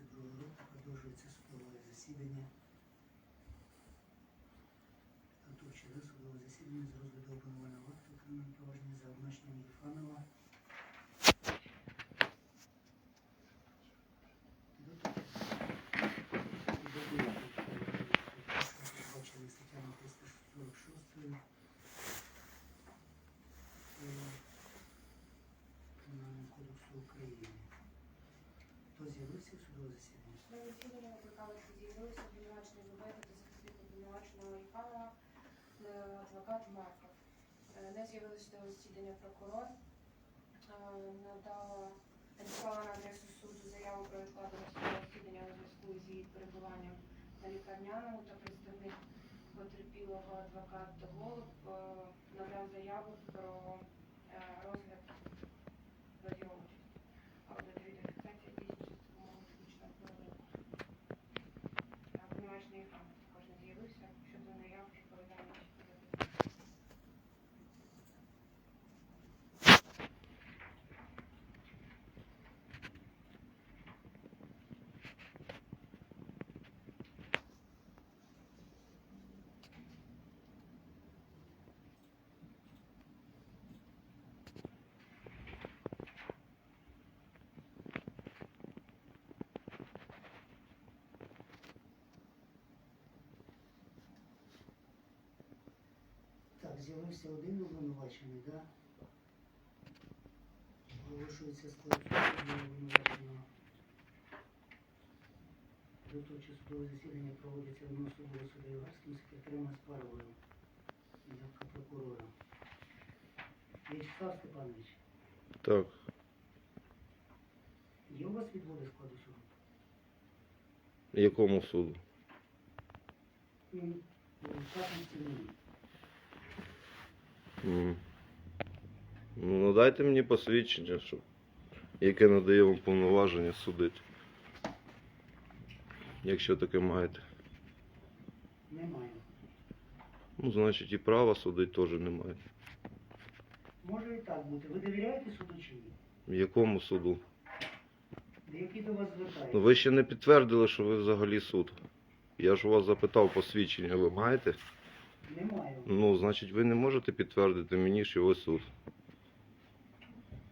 22 року продовжується судове засідання. Антовче судове засідання з розгляду обвинувального акту кримінального провадження за обмеженням Єфанова. На засідання викликали, що з'явилися обвинувачений Зубайка та захисник обвинуваченого Іванова, е, адвокат Марков. Не з'явилися до засідання прокурор. Надала надіслала на адресу суду заяву про відкладення засідання у зв'язку з її перебуванням на лікарняному та представник потерпілого адвокат Голуб надав заяву про з'явився один обвинувачений, да? Оголошується склад обвинуваченого. До того судове засідання проводиться одного судового суду Євгарським секретарем Аспаровою, явка прокурора. Вячеслав Степанович, Так, є у вас відводи складу суду? якому суду? Ну, в частності мені. М. Ну, надайте мені посвідчення, щоб, яке надає вам повноваження судити. Якщо таке маєте. Немає. Ну, значить і права судити теж немає. Може і так бути. Ви довіряєте суду чи ні? В якому суду? Які до вас звертаються? Ну ви ще не підтвердили, що ви взагалі суд. Я ж у вас запитав посвідчення, ви маєте? Немає. Ну, значить, ви не можете підтвердити мені, що ви суд.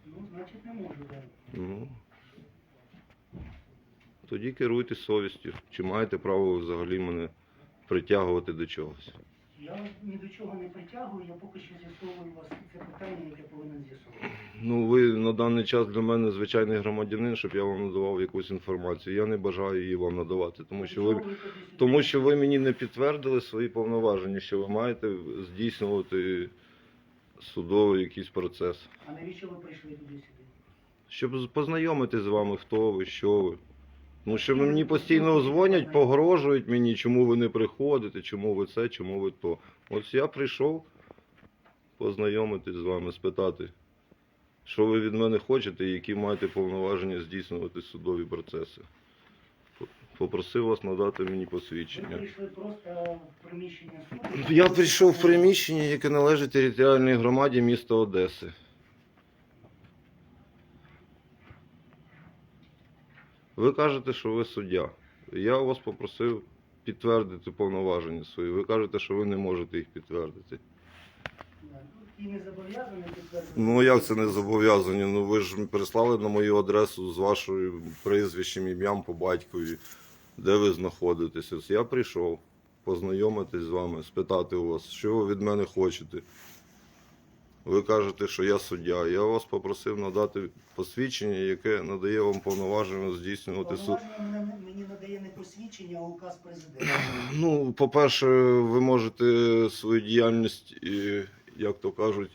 Ну, значить, не можу дати. Ну. Тоді керуйтесь совістю. Чи маєте право взагалі мене притягувати до чогось? Я вас ні до чого не притягую, я поки що з'ясовую у вас це питання, яке повинен з'ясовувати. Ну, ви на даний час для мене звичайний громадянин, щоб я вам надавав якусь інформацію. Я не бажаю її вам надавати, тому що ви, тому що ви мені не підтвердили свої повноваження, що ви маєте здійснювати судовий якийсь процес. А навіщо ви прийшли туди сюди? Щоб познайомити з вами, хто ви, що ви. Ну, що мені постійно дзвонять, погрожують мені, чому ви не приходите, чому ви це, чому ви то. Ось я прийшов познайомитись з вами, спитати, що ви від мене хочете і які маєте повноваження здійснювати судові процеси. Попросив вас надати мені посвідчення. Ви прийшли просто в приміщення суду? Я прийшов в приміщення, яке належить територіальній громаді міста Одеси. Ви кажете, що ви суддя. Я вас попросив підтвердити повноваження свої. Ви кажете, що ви не можете їх підтвердити. І не зобов'язані підтвердити. Ну як це не зобов'язані? Ну ви ж прислали на мою адресу з вашою прізвищем, ім'ям по батькові, де ви знаходитесь. Ось я прийшов познайомитись з вами, спитати у вас, що ви від мене хочете. Ви кажете, що я суддя. Я вас попросив надати посвідчення, яке надає вам повноваження здійснювати суд. Повноваження мені надає не посвідчення, а указ президента. Ну, по-перше, ви можете свою діяльність, і, як то кажуть,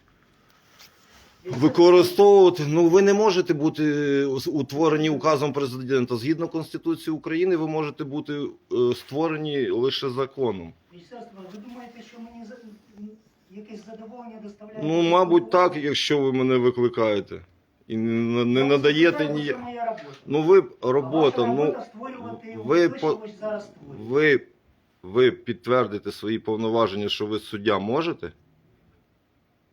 використовувати. Ну, ви не можете бути утворені указом президента. Згідно Конституції України, ви можете бути е, створені лише законом. Міністерство, ви думаєте, що мені за- якесь задоволення доставляє? Ну, мабуть, так, якщо ви мене викликаєте і не, не надаєте ні... ні. моя робота. Ну, ви робота, ну ви ви, по- зараз створюєте. ви, ви підтвердите свої повноваження, що ви суддя можете?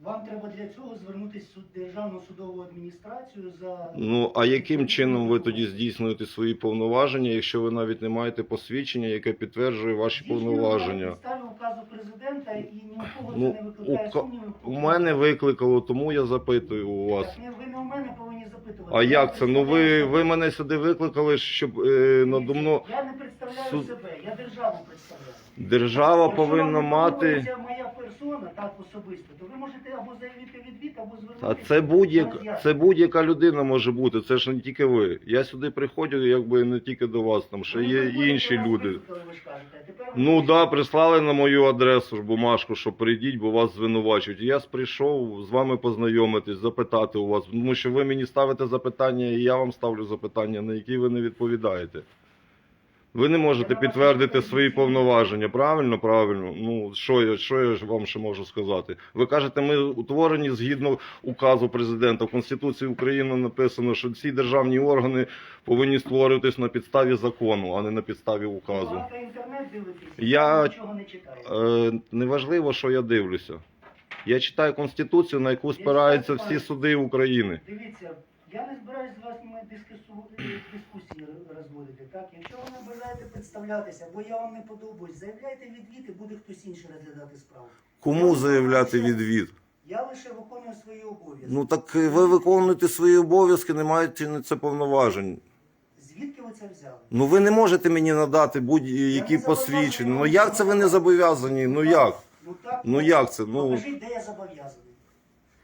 Вам треба для цього звернутися в суд, Державну судову адміністрацію за... Ну а яким чином ви тоді здійснюєте свої повноваження, якщо ви навіть не маєте посвідчення, яке підтверджує ваші Здійснюємо повноваження? підставі указу президента і ні у кого Ну, це не викликає сумнівів. У мене викликало, тому я запитую у вас. Так, ви не у мене повинні запитувати. А як це? Ну ви, ви мене сюди викликали, щоб е, надо мною Я не представляю Суд- себе, я державу представляю. держава Якщо повинна вам мати. подобається моя персона, так особисто, то ви можете або заявити відвід, або звернутися. А це будь-як це будь-яка людина може бути. Це ж не тільки ви. Я сюди приходжу, якби не тільки до вас, там ще Ви є інші люди. ви ж Ну да, прислали на мою адресу ж бумажку, що прийдіть, бо вас звинувачують. Я прийшов з вами познайомитись, запитати у вас, тому що ви мені ставите запитання, і я вам ставлю запитання, на які ви не відповідаєте. Ви не можете підтвердити свої повноваження. Правильно, правильно. Ну що я, що я вам ще можу сказати? Ви кажете, ми утворені згідно указу президента. В Конституції України написано, що ці державні органи повинні створюватись на підставі закону, а не на підставі указу. Я- нічого не читаєте. Е, неважливо, що я дивлюся. Я читаю Конституцію, на яку спираються всі суди України. Дивіться, я не збираюсь з вами дискусу... дискусії розводити. Так? Якщо ви не бажаєте представлятися, або я вам не подобаюсь, заявляйте відвід і буде хтось інший розглядати справу. Кому заявляти відвід? Я лише виконую свої обов'язки. Ну так ви виконуєте свої обов'язки, не маєте на це повноважень. Звідки ви це взяли? Ну ви не можете мені надати будь-які посвідчення. Ну як це ви не зобов'язані? Ну як? Ну, так, Ну як це? Ну Покажіть, де я зобов'язаний.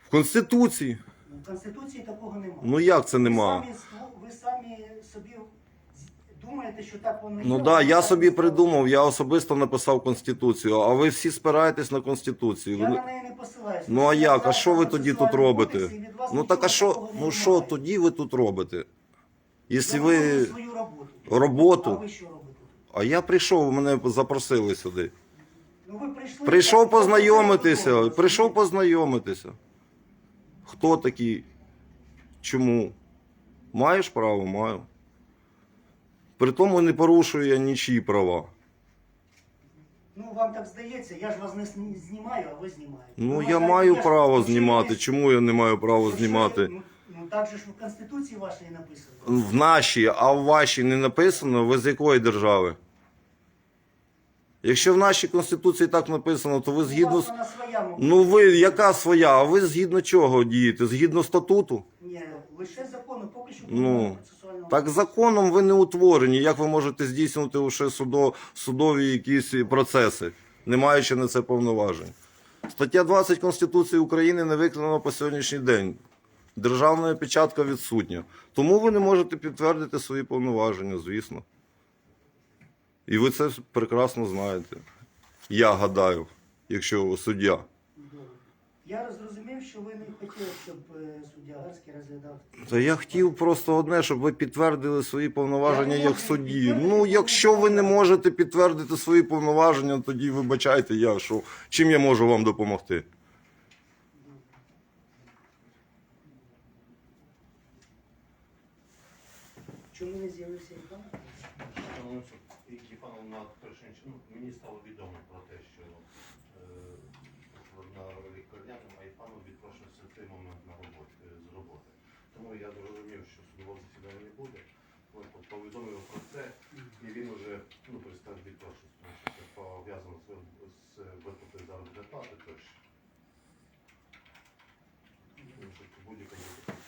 в Конституції. Ну, В Конституції такого немає. Ну як це нема? Ви самі, ству- ви самі собі з- думаєте, що так воно є. Ну да, я собі придумав, я особисто написав Конституцію, а ви всі спираєтесь на Конституцію. Я Ви- на неї не посилаюся. Ну а Я як? А що ви тоді тут процесуальний робите? кодекс, і від вас Ну так а нічого що, такого ну що тоді ви тут робите? Якщо Я ви свою роботу. А роботу, ви що робите? а я прийшов, мене запросили сюди. Ну ви прийшли. Прийшов познайомитися, прийшов познайомитися. Хто такий? Чому? Маєш право? Маю. При тому не порушую я нічиї права. Ну вам так здається, я ж вас не сні- знімаю, а ви знімаєте. Ну Ви я вважаєте, маю ж- право ну, знімати. ви- Чому я не маю права ну, що знімати? Ну, ну так же ж в Конституції вашій написано. В нашій, а в вашій не написано, ви з якої держави? Якщо в нашій конституції так написано, то ви згідно з. Ну ви яка своя? А ви згідно чого дієте? Згідно статуту? Ні, лише закону, поки що Ну, Так законом ви не утворені. Як ви можете здійснювати лише судо, судові якісь процеси, не маючи на це повноважень? Стаття 20 Конституції України не виконана по сьогоднішній день. Державна печатка відсутня. Тому ви не можете підтвердити свої повноваження, звісно. І ви це прекрасно знаєте. Я гадаю, якщо суддя. Я зрозумів, що ви не хотіли, щоб е, суддя Гарський розглядав. Та я хотів просто одне, щоб ви підтвердили свої повноваження Я як судді. Ну, якщо ви не можете підтвердити свої повноваження, тоді вибачайте, я що чим я можу вам допомогти? Чому не з'явився Іван? Шановний суд, які пановна Трошинч, ну, мені стало відомо про те, що е, на лікарняному Айфану відпрошувався в той момент на роботі, е, з роботи. Тому я зрозумів, що судового засідання не буде. Повідомив про це, і він вже ну, перестав відпрошуватися, тому що це пов'язано з, з виплатою заробітної плати тощо. Тому що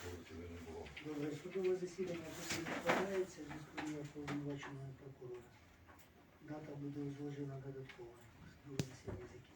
засідання не було. Добре, судове засідання відкладається, зв'язку повноваженого прокурора. Дата буде засідання закінчено.